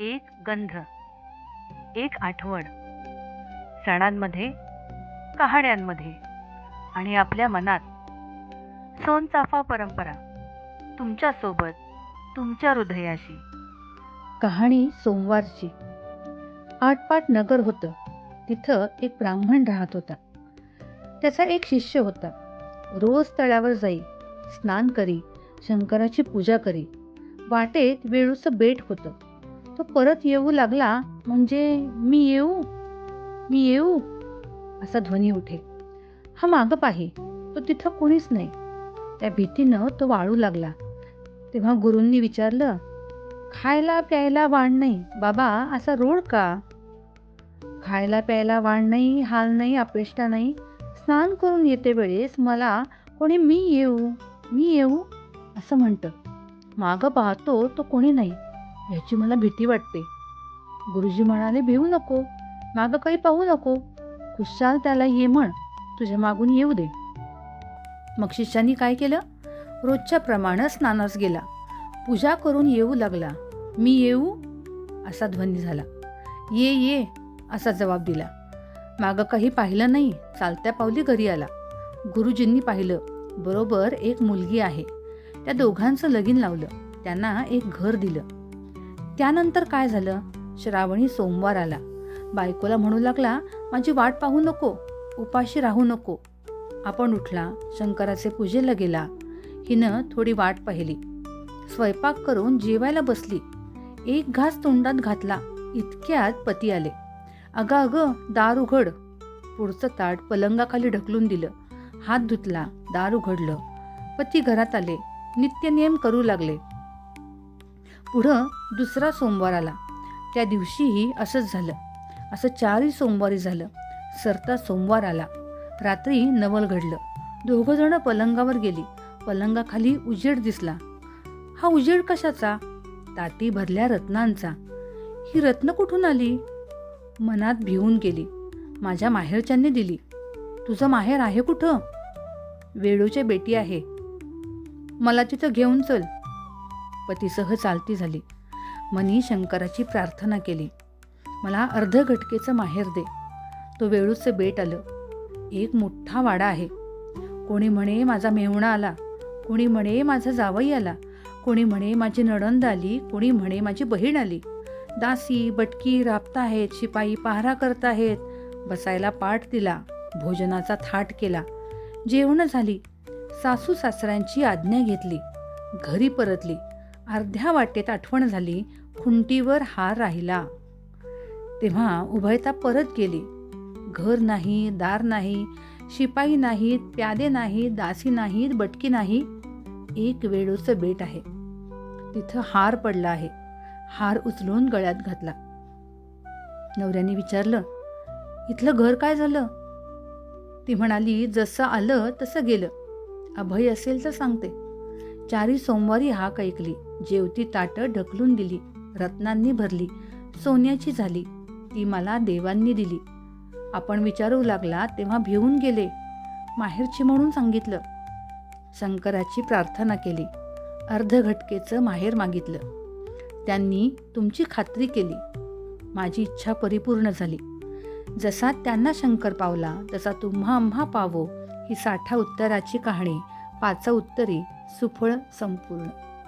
एक गंध एक आठवण. सणांमध्ये कहाण्यांमध्ये आणि आपल्या मनात सोनचाफा परंपरा तुमच्यासोबत तुमच्या हृदयाशी. कहाणी सोमवारची. आटपाट नगर होतं. तिथं एक ब्राह्मण राहत होता. त्याचा एक शिष्य होता. रोज तळ्यावर जाई स्नान करी शंकराची पूजा करी. वाटेत वेळूचं बेट होतं. तो परत येऊ लागला म्हणजे मी येऊ? मी येऊ? असा ध्वनी उठे. हा मागं पाहे तो तिथं कोणीच नाही. त्या भीतीनं तो वाळू लागला. तेव्हा गुरूंनी विचारलं खायला प्यायला वाण नाही बाबा असा रोड का? खायला प्यायला वाण नाही हाल नाही अपेष्टा नाही. स्नान करून येते वेळेस मला कोणी मी येऊ मी येऊ? असं म्हणतं. मागं पाहतो तो कोणी नाही. याची मला भीती वाटते. गुरुजी म्हणाले भिवू नको. मागं काही पाहू नको. खुशाल त्याला ये म्हण. तुझ्या मागून येऊ दे. मग शिष्यानी काय केलं? रोजच्या प्रमाणे स्नानास गेला. पूजा करून येऊ लागला. मी येऊ? असा ध्वनी झाला. ये ये असा जबाब दिला. मागं काही पाहिलं नाही. चालत्या पावली घरी आला. गुरुजींनी पाहिलं बरोबर एक मुलगी आहे. त्या दोघांचं लगीन लावलं. त्यांना एक घर दिलं. त्यानंतर काय झालं? श्रावणी सोमवार आला. बायकोला म्हणू लागला माझी वाट पाहू नको उपाशी राहू नको. आपण उठला शंकराचे पूजेला गेला. हिनं थोडी वाट पाहिली. स्वयंपाक करून जेवायला बसली. एक घास तोंडात घातला. इतक्यात पती आले. अगं अगं दार उघड. पुढचं ताट पलंगाखाली ढकलून दिलं. हात धुतला दार उघडलं. पती घरात आले. नित्यनियम करू लागले. पुढं दुसरा सोमवार आला. त्या दिवशीही असंच झालं. असं चारही सोमवारी झालं. सरता सोमवार आला. रात्री नवल घडलं. दोघंजणं पलंगावर गेली. पलंगाखाली उजेड दिसला. हा उजेड कशाचा? ताटी भरल्या रत्नांचा. ही रत्न कुठून आली? मनात भिवून गेली. माझ्या माहेरच्यांनी दिली. तुझं माहेर आहे कुठं? वेळूचे बेटी आहे. मला तिथं घेऊन चल. पतीसह चालती झाली. मनी शंकराची प्रार्थना केली. मला अर्ध घटकेचं माहेर दे. तो वेळूचं बेट आलं. एक मोठा वाडा आहे. कोणी म्हणे माझा मेहुणा आला. कोणी म्हणे माझा जावई आला. कोणी म्हणे माझी नणंद आली. कोणी म्हणे माझी बहीण आली. दासी बटकी राबता आहेत शिपाई पहारा करत आहेत. बसायला पाठ दिला. भोजनाचा थाट केला. जेवणं झाली. सासू सासऱ्यांची आज्ञा घेतली. घरी परतली. अर्ध्या वाटेत आठवण झाली खुंटीवर हार राहिला. तेव्हा उभयता परत गेली. घर नाही दार नाही शिपाई नाहीत प्यादे नाहीत दासी नाहीत बटकी नाही. एक वेळूचं बेट आहे. तिथं हार पडला आहे. हार उचलून गळ्यात घातला. नवऱ्याने विचारलं इथलं घर काय झालं? ती म्हणाली जसं आलं तसं गेलं. अभय असेल तर सांगते. चारी सोमवारी हाक ऐकली. जेवती ताटं ढकलून दिली. रत्नांनी भरली. सोन्याची झाली. ती मला देवांनी दिली. आपण विचारू लागला तेव्हा भिवून गेले. माहेरची म्हणून सांगितलं. शंकराची प्रार्थना केली. अर्ध घटकेचं माहेर मागितलं. त्यांनी तुमची खात्री केली. माझी इच्छा परिपूर्ण झाली. जसा त्यांना शंकर पावला तसा तुम्हा आम्हा पावो ही साठा उत्तराची कहाणी पाचा उत्तरी सुफळ संपूर्ण.